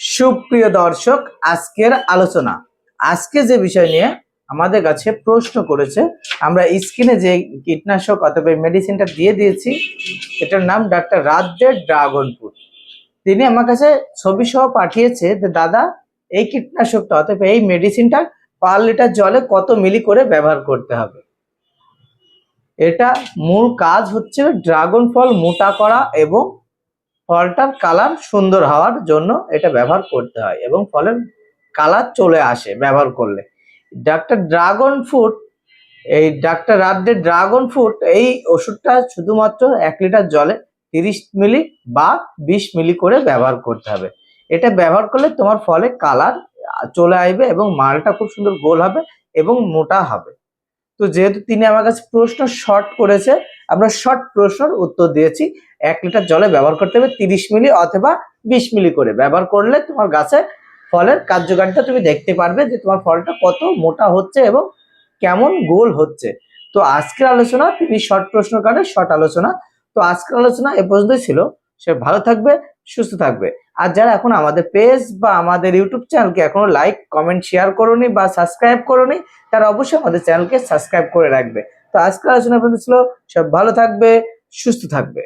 সুপ্রিয় দর্শক, আজকের আলোচনা। আজকে যে বিষয় নিয়ে আমাদের কাছে প্রশ্ন করেছে, আমরা স্কিনে যে কীটনাশক অথবা মেডিসিনটা দিয়ে দিয়েছি, এটার নাম ডাক্তার রাজ্যের ড্রাগন ফ্রুট তিনি আমার কাছে ছবি সহ পাঠিয়েছে যে, দাদা, এই কীটনাশকটা অথবা এই মেডিসিনটা পার লিটার জলে কত মিলি করে ব্যবহার করতে হবে? এটা মূল কাজ হচ্ছে ড্রাগন ফল মোটা করা এবং ফলটার কালার সুন্দর হওয়ার জন্য এটা ব্যবহার করতে হয় এবং ফলের কালার চলে আসে ব্যবহার করলে। ডাক্তার ড্রাগন ফ্রুট, এই ডাক্তার রাজ্যের ড্রাগন ফ্রুট, এই ওষুধটা শুধুমাত্র এক লিটার জলে তিরিশ মিলি বা বিশ মিলি করে ব্যবহার করতে হবে। এটা ব্যবহার করলে তোমার ফলে কালার চলে আসবে এবং মালটা খুব সুন্দর গোল হবে এবং মোটা হবে। তো যেহেতু তিনি আমার কাছে প্রশ্ন শর্ট করেছে আমরা শর্ট প্রশ্নের উত্তর দিয়েছি। এক লিটার জলে ব্যবহার করতে হবে তিরিশ মিলি অথবা বিশ মিলি করে। ব্যবহার করলে তোমার গাছে ফলের কার্যকারিতা তুমি দেখতে পারবে যে তোমার ফলটা কত মোটা হচ্ছে এবং কেমন গোল হচ্ছে। তো আজকের আলোচনা তিনি শর্ট প্রশ্ন কারণে শর্ট আলোচনা। তো আজকের আলোচনা এ পর্যন্তই ছিল। সে ভালো থাকবে, সুস্থ থাকবে। আর যারা এখন আমাদের পেজ বা আমাদের ইউটিউব চ্যানেলকে এখনও লাইক কমেন্ট শেয়ার করোনি বা সাবস্ক্রাইব করোনি, তারা অবশ্যই আমাদের চ্যানেলকে সাবস্ক্রাইব করে রাখবে। তো আজকের আলোচনা পর্যন্ত ছিল। সব ভালো থাকবে সুস্থ থাকবে।